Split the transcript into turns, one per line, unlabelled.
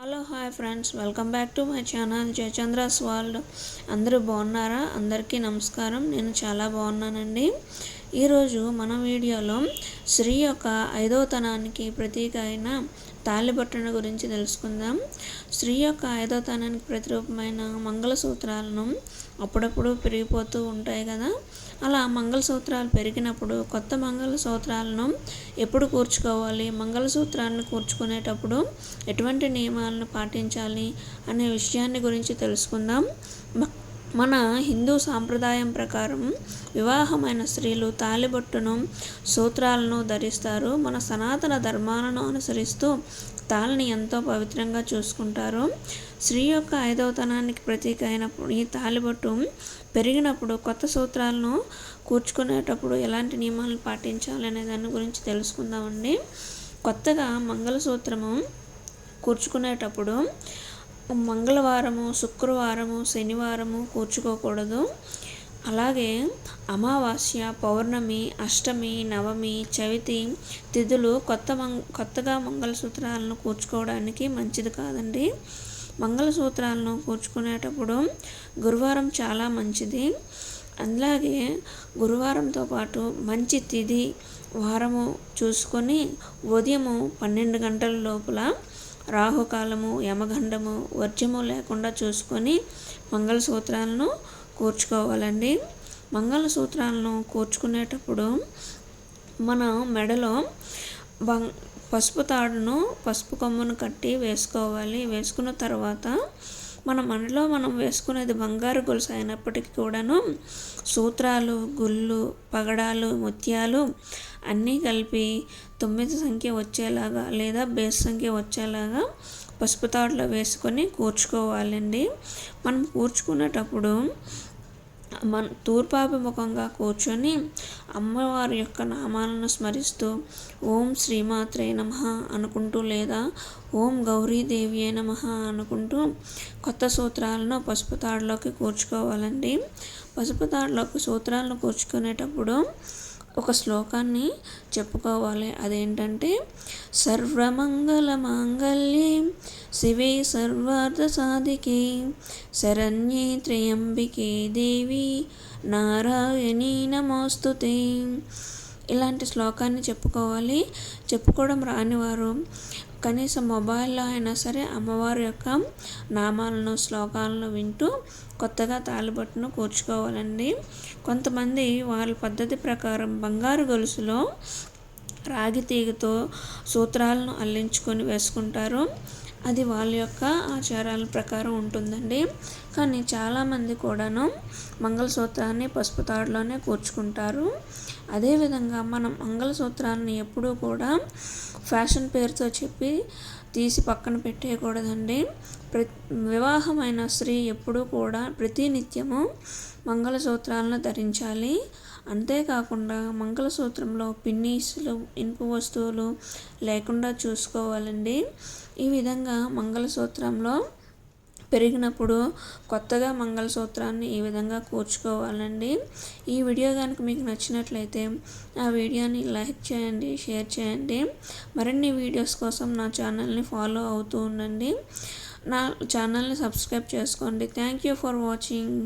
Hello hi friends. Welcome back to my channel Jayachandra's world. అందరూ బాగున్నారా? అందరికీ నమస్కారం. నేను చాలా బాగున్నానండి. ఈరోజు మన వీడియోలో స్త్రీ యొక్క ఐదవతనానికి ప్రతీక అయిన తాళిబొట్టను గురించి తెలుసుకుందాం. స్త్రీ యొక్క ఐదవతనానికి ప్రతిరూపమైన మంగళసూత్రాలను అప్పుడప్పుడు పెరిగిపోతూ ఉంటాయి కదా. అలా మంగళసూత్రాలు పెరిగినప్పుడు కొత్త మంగళసూత్రాలను ఎప్పుడు కూర్చుకోవాలి? మంగళసూత్రాలను కూర్చుకునేటప్పుడు ఎటువంటి నియమాలను పాటించాలి అనే విషయాన్ని గురించి తెలుసుకుందాం. మన హిందూ సాంప్రదాయం ప్రకారం వివాహమైన స్త్రీలు తాలిబొట్టును సూత్రాలను ధరిస్తారు. మన సనాతన ధర్మాలను అనుసరిస్తూ తాళిని ఎంతో పవిత్రంగా చూసుకుంటారు. స్త్రీ యొక్క ఐదవతనానికి ప్రతీక అయినప్పుడు ఈ తాలిబొట్టు పెరిగినప్పుడు కొత్త సూత్రాలను కూర్చుకునేటప్పుడు ఎలాంటి నియమాలను పాటించాలి అనే దాని గురించి తెలుసుకుందామండి. కొత్తగా మంగళసూత్రము కూర్చుకునేటప్పుడు మంగళవారము శుక్రవారము శనివారము కూర్చుకోకూడదు. అలాగే అమావాస్య పౌర్ణమి అష్టమి నవమి చవితి తిథులు కొత్త మంగ కొత్తగా మంగళసూత్రాలను కూర్చుకోవడానికి మంచిది కాదండి. మంగళసూత్రాలను కూర్చుకునేటప్పుడు గురువారం చాలా మంచిది. అలాగే గురువారంతో పాటు మంచి తిథి వారము చూసుకొని ఉదయము పన్నెండు గంటల లోపల రాహుకాలము యమగండము వర్జము లేకుండా చూసుకొని మంగళసూత్రాలను కూర్చుకోవాలండి. మంగళసూత్రాలను కూర్చుకునేటప్పుడు మన మెడలో బంగ్ పసుపు తాడును పసుపు కొమ్మును కట్టి వేసుకోవాలి. వేసుకున్న తర్వాత మన మనలో మనం వేసుకునేది బంగారు గొలుసు అయినప్పటికీ కూడాను సూత్రాలు గుళ్ళు పగడాలు ముత్యాలు అన్నీ కలిపి తొమ్మిది సంఖ్య వచ్చేలాగా లేదా బేస్ సంఖ్య వచ్చేలాగా పసుపు తాడులో వేసుకొని కూర్చుకోవాలండి. మనం కూర్చుకునేటప్పుడు మన తూర్పాభిముఖంగా కూర్చొని అమ్మవారి యొక్క నామాలను స్మరిస్తూ ఓం శ్రీమాత్రే నమ అనుకుంటూ లేదా ఓం గౌరీదేవి నమ అనుకుంటూ కొత్త సూత్రాలను పసుపు తాడులోకి కూర్చుకోవాలండి. పసుపు తాడులోకి సూత్రాలను కూర్చుకునేటప్పుడు ఒక శ్లోకాన్ని చెప్పుకోవాలి. అదేంటంటే సర్వమంగళ మాంగళ్యే శివే సర్వార్థ సాధికే శరణ్యే త్రయంబికే దేవి నారాయణీ నమోస్తుతే. ఇలాంటి శ్లోకాన్ని చెప్పుకోవాలి. చెప్పుకోవడం రానివారు. కనీసం మొబైల్లో అయినా సరే అమ్మవారి యొక్క నామాలను శ్లోకాలను వింటూ కొత్తగా తాళిబొట్టును కూర్చుకోవాలండి. కొంతమంది వాళ్ళ పద్ధతి ప్రకారం బంగారు గొలుసులో రాగి తీగతో సూత్రాలను అల్లించుకొని వేసుకుంటారు. అది వాళ్ళ యొక్క ఆచారాల ప్రకారం ఉంటుందండి. కానీ చాలామంది కూడాను మంగళసూత్రాన్ని పసుపు తాడులోనే కూర్చుకుంటారు. అదేవిధంగా మనం మంగళసూత్రాన్ని ఎప్పుడూ కూడా ఫ్యాషన్ పేరుతో చెప్పి తీసి పక్కన పెట్టేయకూడదండి. ప్ర వివాహమైన స్త్రీ ఎప్పుడూ కూడా ప్రతినిత్యము మంగళసూత్రాలను ధరించాలి. అంతేకాకుండా మంగళసూత్రంలో పిన్నీసులు ఇనుప వస్తువులు లేకుండా చూసుకోవాలండి. ఈ విధంగా మంగళసూత్రంలో పెరిగినప్పుడు కొత్తగా మంగళసూత్రాన్ని ఈ విధంగా కూర్చుకోవాలండి. ఈ వీడియో కనుక మీకు నచ్చినట్లయితే ఆ వీడియోని లైక్ చేయండి షేర్ చేయండి. మరిన్ని వీడియోస్ కోసం నా ఛానల్ని ఫాలో అవుతూ ఉండండి. నా ఛానల్ని సబ్స్క్రైబ్ చేసుకోండి. Thank you for watching.